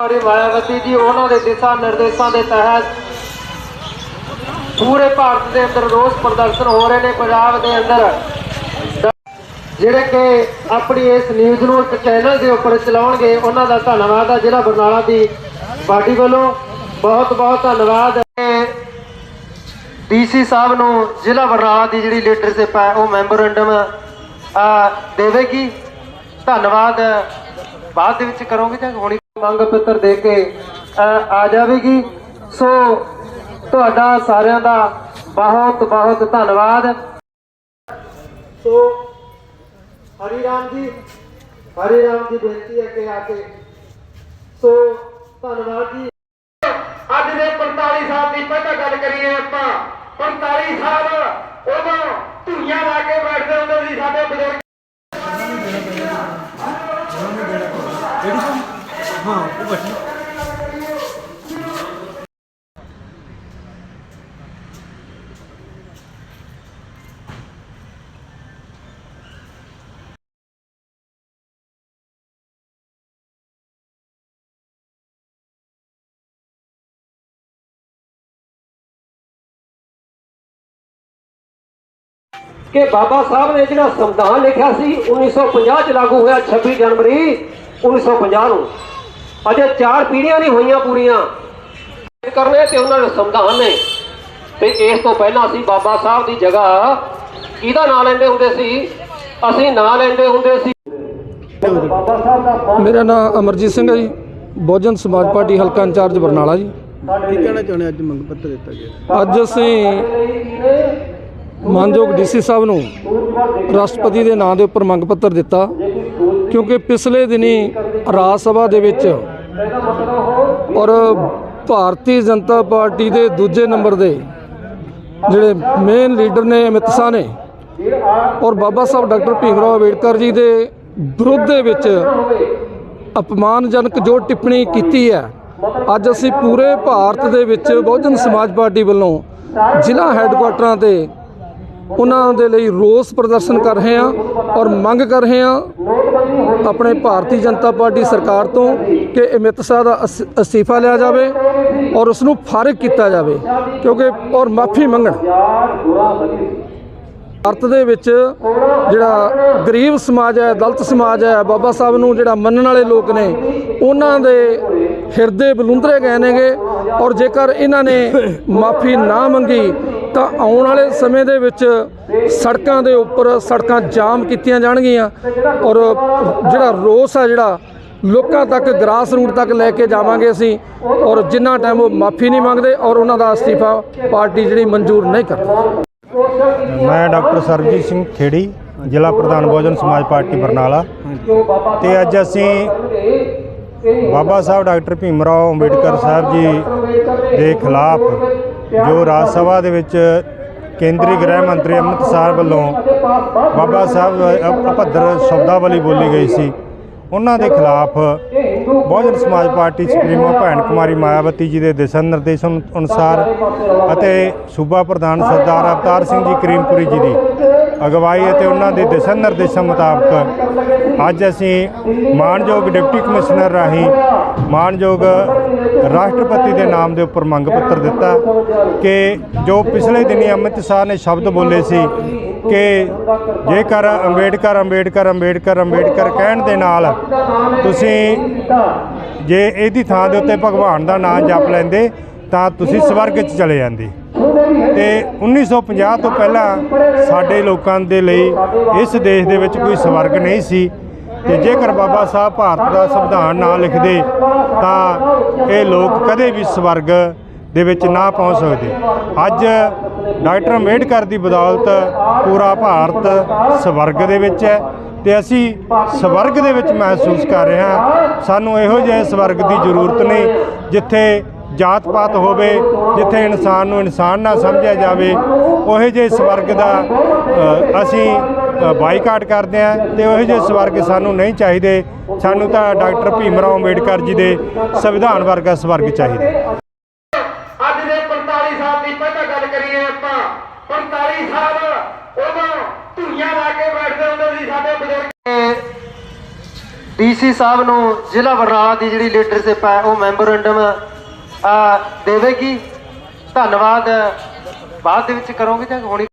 ਮਾੜੀ ਮਾਇਆਵਤੀ ਜੀ, ਉਹਨਾਂ ਦੇ ਦਿਸ਼ਾ ਨਿਰਦੇਸ਼ਾਂ ਦੇ ਤਹਿਤ ਪੂਰੇ ਭਾਰਤ ਦੇ ਅੰਦਰ ਰੋਸ ਪ੍ਰਦਰਸ਼ਨ ਹੋ ਰਹੇ ਨੇ, ਪੰਜਾਬ ਦੇ ਅੰਦਰ। ਜਿਹੜੇ ਕਿ ਆਪਣੀ ਇਸ ਨਿਊਜ਼ ਨੂੰ ਇੱਕ ਚੈਨਲ ਦੇ ਉੱਪਰ ਚਲਾਉਣਗੇ, ਉਹਨਾਂ ਦਾ ਧੰਨਵਾਦ ਹੈ ਜ਼ਿਲ੍ਹਾ ਬਰਨਾਲਾ ਦੀ ਪਾਰਟੀ ਵੱਲੋਂ ਬਹੁਤ ਬਹੁਤ ਧੰਨਵਾਦ। ਹੈ ਡੀਸੀ ਸਾਹਿਬ ਨੂੰ ਜ਼ਿਲ੍ਹਾ ਬਰਨਾਲਾ ਦੀ ਜਿਹੜੀ ਲੀਡਰਸ਼ਿਪ ਹੈ ਉਹ ਮੈਮੋਰੰਡਮ ਦੇਵੇਗੀ। ਧੰਨਵਾਦ। ਬਾਅਦ ਦੇ ਵਿੱਚ ਕਰੋਗੇ ਜਾਂ ਹੁਣੀ ਮੰਗ ਪੱਤਰ ਦੇ ਕੇ ਆ ਜਾਵੇਗੀ। ਸੋ, ਤੁਹਾਡਾ ਸਾਰਿਆਂ ਦਾ ਬਹੁਤ ਬਹੁਤ ਧੰਨਵਾਦ। ਸੋ, ਹਰੀ ਰਾਮ ਜੀ, ਹਰੀ ਰਾਮ ਜੀ ਬੇਨਤੀ ਹੈ ਕਿ ਆ ਕੇ, ਸੋ, ਧੰਨਵਾਦ ਜੀ। ਅੱਜ ਦੇ 45 ਸਾਲ ਦੀ ਪਹਿਲਾਂ ਗੱਲ ਕਰੀਏ ਆਪਾਂ। 45 ਸਾਲ ਉਦੋਂ ਧੁਨੀਆਂ ਲਾ ਕੇ ਬੈਠਦੇ ਹੁੰਦੇ ਸੀ ਸਾਡੇ ਬਜ਼ੁਰਗ। ਕਿ ਬਾਬਾ ਸਾਹਿਬ ਨੇ ਜਿਹੜਾ ਸੰਵਿਧਾਨ ਲਿਖਿਆ ਸੀ 1950 ਚ ਲਾਗੂ ਹੋਇਆ 26 ਜਨਵਰੀ 1950 ਨੂੰ। ਅਜੇ ਚਾਰ ਪੀੜ੍ਹੀਆਂ ਨਹੀਂ ਹੋਈਆਂ ਪੂਰੀਆਂ। ਕਰਨੇ ਤੇ ਉਹਨਾਂ ਦੇ ਸੰਵਿਧਾਨ ਨੇ। ਤੇ ਇਸ ਤੋਂ ਪਹਿਲਾਂ ਅਸੀਂ ਬਾਬਾ ਸਾਹਿਬ ਦੀ ਜਗ੍ਹਾ। ਕਿਹਦਾ ਨਾਂ ਲੈਂਦੇ ਹੁੰਦੇ ਸੀ? ਅਸੀਂ ਨਾਂ ਲੈਂਦੇ ਹੁੰਦੇ ਸੀ। ਬਾਬਾ ਸਾਹਿਬ ਦਾ ਮੇਰਾ ਨਾਮ ਅਮਰਜੀਤ ਸਿੰਘ ਹੈ ਜੀ। ਬਹੁਜਨ ਸਮਾਜ ਪਾਰਟੀ ਹਲਕਾ ਇੰਚਾਰਜ ਬਰਨਾਲਾ ਜੀ। ਕੀ ਕਹਿਣਾ ਚਾਹੁੰਦੇ ਅੱਜ ਮੰਗ ਪੱਤਰ ਦਿੱਤਾ ਗਿਆ। ਅੱਜ ਅਸੀਂ ਮਾਨਯੋਗ ਡੀਸੀ ਸਾਹਿਬ ਨੂੰ ਰਾਸ਼ਟਰਪਤੀ ਦੇ ਨਾਂ ਦੇ ਉੱਪਰ ਮੰਗ ਪੱਤਰ ਦਿੱਤਾ। ਕਿਉਂਕਿ ਪਿਛਲੇ ਦਿਨੀ ਰਾਜ ਸਭਾ ਦੇ ਵਿੱਚ ਔਰ ਭਾਰਤੀ ਜਨਤਾ ਪਾਰਟੀ ਦੇ ਦੂਜੇ ਨੰਬਰ ਦੇ ਜਿਹੜੇ ਮੇਨ ਲੀਡਰ ਨੇ ਅਮਿਤ ਸ਼ਾਹ ਨੇ ਔਰ ਬਾਬਾ ਸਾਹਿਬ ਡਾਕਟਰ ਭੀਮ ਰਾਓ ਅੰਬੇਡਕਰ ਜੀ ਦੇ ਵਿਰੁੱਧ ਦੇ ਵਿੱਚ ਅਪਮਾਨਜਨਕ ਜੋ ਟਿੱਪਣੀ ਕੀਤੀ ਹੈ, ਅੱਜ ਅਸੀਂ ਪੂਰੇ ਭਾਰਤ ਦੇ ਵਿੱਚ ਬਹੁਜਨ ਸਮਾਜ ਪਾਰਟੀ ਵੱਲੋਂ ਜ਼ਿਲ੍ਹਾ ਹੈੱਡਕੁਆਟਰਾਂ ਤੇ ਉਹਨਾਂ ਦੇ ਲਈ ਰੋਸ ਪ੍ਰਦਰਸ਼ਨ ਕਰ ਰਹੇ ਹਾਂ ਔਰ ਮੰਗ ਕਰ ਰਹੇ ਹਾਂ ਆਪਣੇ ਭਾਰਤੀ ਜਨਤਾ ਪਾਰਟੀ ਸਰਕਾਰ ਤੋਂ ਕਿ ਅਮਿਤ ਸ਼ਾਹ ਦਾ ਅਸ- ਅਸਤੀਫਾ ਲਿਆ ਜਾਵੇ ਔਰ ਉਸ ਨੂੰ ਫਾਰਿਗ ਕੀਤਾ ਜਾਵੇ ਕਿਉਂਕਿ, ਔਰ ਮਾਫੀ ਮੰਗਣ। ਭਾਰਤ ਦੇ ਵਿੱਚ ਜਿਹੜਾ ਗਰੀਬ ਸਮਾਜ ਹੈ, ਦਲਤ ਸਮਾਜ ਹੈ, ਬਾਬਾ ਸਾਹਿਬ ਨੂੰ ਜਿਹੜਾ ਮੰਨਣ ਵਾਲੇ ਲੋਕ ਨੇ, ਉਹਨਾਂ ਦੇ ਹਿਰਦੇ ਬਲੁੰਦਰੇ ਗਏ ਨੇਗੇ ਔਰ ਜੇਕਰ ਇਹਨਾਂ ਨੇ ਮਾਫੀ ਨਾ ਮੰਗੀ ਤਾਂ ਆਉਣ ਵਾਲੇ ਸਮੇਂ ਦੇ ਵਿੱਚ ਸੜਕਾਂ ਦੇ ਉੱਪਰ ਸੜਕਾਂ ਜਾਮ ਕੀਤੀਆਂ ਜਾਣਗੀਆਂ ਔਰ ਜਿਹੜਾ ਰੋਸ ਹੈ ਜਿਹੜਾ ਲੋਕਾਂ ਤੱਕ ਗਰਾਸ ਰੂਟ ਤੱਕ ਲੈ ਕੇ ਜਾਵਾਂਗੇ ਅਸੀਂ ਔਰ ਜਿੰਨਾ ਟਾਈਮ ਉਹ ਮਾਫੀ ਨਹੀਂ ਮੰਗਦੇ ਔਰ ਉਹਨਾਂ ਦਾ ਅਸਤੀਫਾ ਪਾਰਟੀ ਜਿਹੜੀ ਮਨਜ਼ੂਰ ਨਹੀਂ ਕਰਦੀ। ਮੈਂ ਡਾਕਟਰ ਸਰਬਜੀਤ ਸਿੰਘ ਖੇੜੀ, ਜ਼ਿਲ੍ਹਾ ਪ੍ਰਧਾਨ ਬਹੁਜਨ ਸਮਾਜ ਪਾਰਟੀ ਬਰਨਾਲਾ। ਤੇ ਅੱਜ ਅਸੀਂ ਬਾਬਾ ਸਾਹਿਬ ਡਾਕਟਰ ਭੀਮ ਰਾਓ ਅੰਬੇਡਕਰ ਸਾਹਿਬ ਜੀ ਦੇ ਖਿਲਾਫ ਜੋ ਰਾਜ ਸਭਾ ਦੇ ਵਿੱਚ ਕੇਂਦਰੀ ਗ੍ਰਹਿ ਮੰਤਰੀ ਅਮਿਤ ਸ਼ਾਹ ਵੱਲੋਂ ਬਾਬਾ ਸਾਹਿਬ, ਅ- ਸ਼ਬਦਾਵਲੀ ਬੋਲੀ ਗਈ ਸੀ। ਉਹਨਾਂ ਦੇ ਖਿਲਾਫ ਬਹੁਜਨ ਸਮਾਜ ਪਾਰਟੀ ਸੁਪਰੀਮੋ ਭੈਣ ਕੁਮਾਰੀ ਮਾਇਆਵਤੀ ਜੀ ਦੇ ਦਿਸ਼ਾ ਨਿਰਦੇਸ਼ਾਂ ਅਨੁਸਾਰ ਅਤੇ ਸੂਬਾ ਪ੍ਰਧਾਨ ਸਰਦਾਰ ਅਵਤਾਰ ਸਿੰਘ ਜੀ ਕਰੀਮਪੁਰੀ ਜੀ ਦੀ ਅਗਵਾਈ ਅਤੇ ਉਹਨਾਂ ਦੇ ਦਿਸ਼ਾ ਨਿਰਦੇਸ਼ਾਂ ਮੁਤਾਬਕ ਅੱਜ ਅਸੀਂ ਮਾਨਯੋਗ ਡਿਪਟੀ ਕਮਿਸ਼ਨਰ ਰਾਹੀਂ ਮਾਨਯੋਗ ਰਾਸ਼ਟਰਪਤੀ ਦੇ ਨਾਮ ਦੇ ਉੱਪਰ ਮੰਗ ਪੱਤਰ ਦਿੱਤਾ ਕਿ ਜੋ ਪਿਛਲੇ ਦਿਨੀ ਅਮਿਤ ਸ਼ਾਹ ਨੇ ਸ਼ਬਦ ਬੋਲੇ ਸੀ ਕਿ ਜੇਕਰ ਅੰਬੇਡਕਰ ਅੰਬੇਡਕਰ ਅੰਬੇਡਕਰ ਅੰਬੇਡਕਰ ਕਹਿਣ ਦੇ ਨਾਲ ਤੁਸੀਂ ਜੇ ਇਹਦੀ ਥਾਂ ਦੇ ਉੱਤੇ ਭਗਵਾਨ ਦਾ ਨਾਮ ਜਪ ਲੈਂਦੇ ਤਾਂ ਤੁਸੀਂ ਸਵਰਗ 'ਚ ਚਲੇ ਜਾਂਦੇ। ਤੇ 1950 ਤੋਂ ਪਹਿਲਾਂ ਸਾਡੇ ਲੋਕਾਂ ਦੇ ਲਈ ਇਸ ਦੇਸ਼ ਦੇ ਵਿੱਚ ਕੋਈ ਸਵਰਗ ਨਹੀਂ ਸੀ। ਤੇ ਜੇਕਰ ਬਾਬਾ ਸਾਹਿਬ ਭਾਰਤ ਦਾ ਸੰਵਿਧਾਨ ਨਾ ਲਿਖਦੇ, ਤਾਂ ਇਹ ਲੋਕ ਕਦੇ ਵੀ ਸਵਰਗ ਦੇ ਵਿੱਚ ਨਾ ਪਹੁੰਚ ਸਕਦੇ। ਅੱਜ ਡਾਕਟਰ ਅੰਬੇਡਕਰ ਦੀ ਬਦੌਲਤ ਪੂਰਾ ਭਾਰਤ ਸਵਰਗ ਦੇ ਵਿੱਚ ਹੈ ਤੇ ਅਸੀਂ ਸਵਰਗ ਦੇ ਵਿੱਚ ਮਹਿਸੂਸ ਕਰ ਰਹੇ ਹਾਂ। ਸਾਨੂੰ ਇਹੋ ਜਿਹੇ ਸਵਰਗ ਦੀ ਜ਼ਰੂਰਤ ਨਹੀਂ, ਜਿੱਥੇ ਜਾਤ ਪਾਤ ਹੋਵੇ ਜਿੱਥੇ ਇਨਸਾਨ ਨੂੰ ਇਨਸਾਨ ਨਾ ਸਮਝਿਆ ਜਾਵੇ ਉਹੇ ਜਿਹੇ ਸਵਰਗ ਦਾ ਅਸੀਂ ਬਾਈਕਾਟ ਕਰਦੇ ਹਾਂ ਤੇ ਉਹੇ ਜਿਹੇ ਸਵਰਗ ਸਾਨੂੰ ਨਹੀਂ ਚਾਹੀਦੇ। ਸਾਨੂੰ ਤਾਂ ਡਾਕਟਰ ਭੀਮ ਰਾਓ ਅੰਬੇਡਕਰ ਜੀ ਦੇ ਸੰਵਿਧਾਨ ਵਰਗਾ ਸਵਰਗ ਚਾਹੀਦਾ। ਅੱਜ ਦੇ 45 ਸਾਲ ਦੀ ਪਹਿਲਾਂ ਗੱਲ ਕਰੀਏ ਆਪਾਂ 45 ਸਾਲ ਉਦੋਂ ਧੁਨੀਆਂ ਲਾ ਕੇ ਬੈਠਦੇ ਹੁੰਦੇ ਸੀ ਸਾਡੇ ਬਜ਼ੁਰਗ। ਡੀਸੀ ਸਾਹਿਬ ਨੂੰ ਜ਼ਿਲ੍ਹਾ ਬਰਨਾਲਾ ਦੀ ਜਿਹੜੀ ਲੀਡਰਸ਼ਿਪ ਹੈ ਉਹ ਮੈਮੋਰੰਡਮ ਆ ਦੇਵੇਗੀ। ਧੰਨਵਾਦ। ਬਾਅਦ ਦੇ ਵਿੱਚ ਕਰੋਗੇ ਜਾਂ ਹੁਣੀ